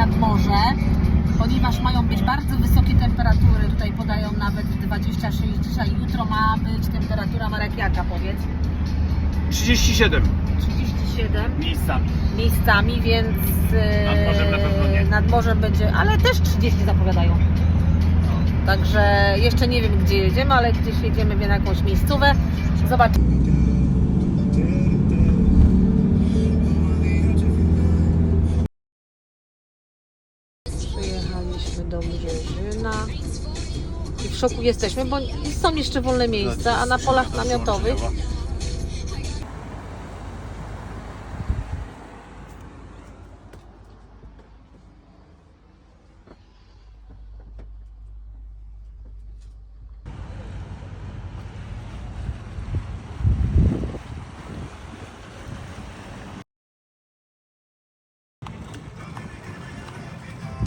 nad morze, ponieważ mają być bardzo wysokie temperatury. Tutaj podają nawet 26. Dzisiaj, jutro ma być temperatura Marek jaka powiedz? 37 37 miejscami. miejscami, więc e, Nad morzem na pewno nie. nad morzem będzie, ale też 30 zapowiadają. Także jeszcze nie wiem gdzie jedziemy, ale gdzieś jedziemy w jakąś miejscówę. Zobacz. Szoku jesteśmy, bo są jeszcze wolne miejsca, a na polach namiotowych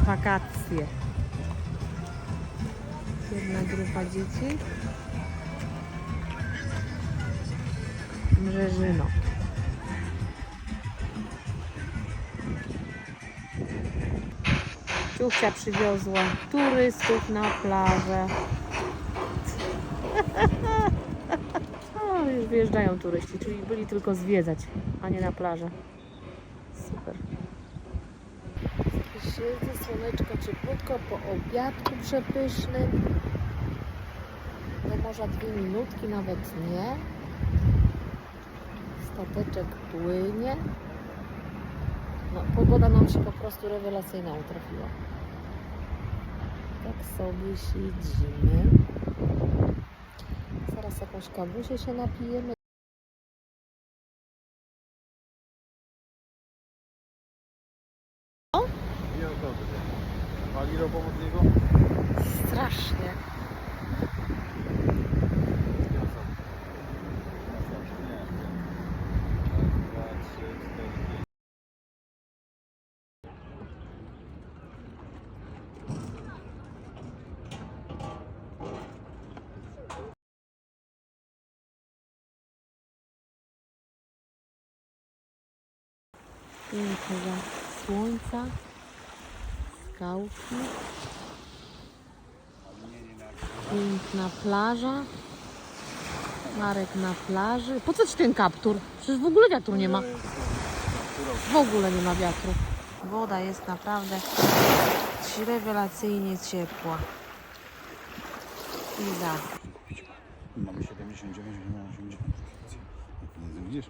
wakacje. Jedna grupa dzieci. Mrzeżyno. Ciuchcia przywiozła turystów na plażę. Już wyjeżdżają turyści, czyli byli tylko zwiedzać, a nie na plażę. Super. Siedzę, słoneczko cieplutko po obiadku przepysznym. Do morza dwie minutki, nawet nie. Stateczek płynie. No, pogoda nam się po prostu rewelacyjna utrafiła. Tak sobie siedzimy. Zaraz jakąś kawusię się napijemy. Pali ropą? Strasznie. Pięknego słońca, skałki. Piękna plaża. Marek na plaży. Po co ci ten kaptur? Przecież w ogóle wiatru nie ma. W ogóle nie ma wiatru. Woda jest naprawdę rewelacyjnie ciepła. I za. Mamy 79, mamy 80. Widzisz?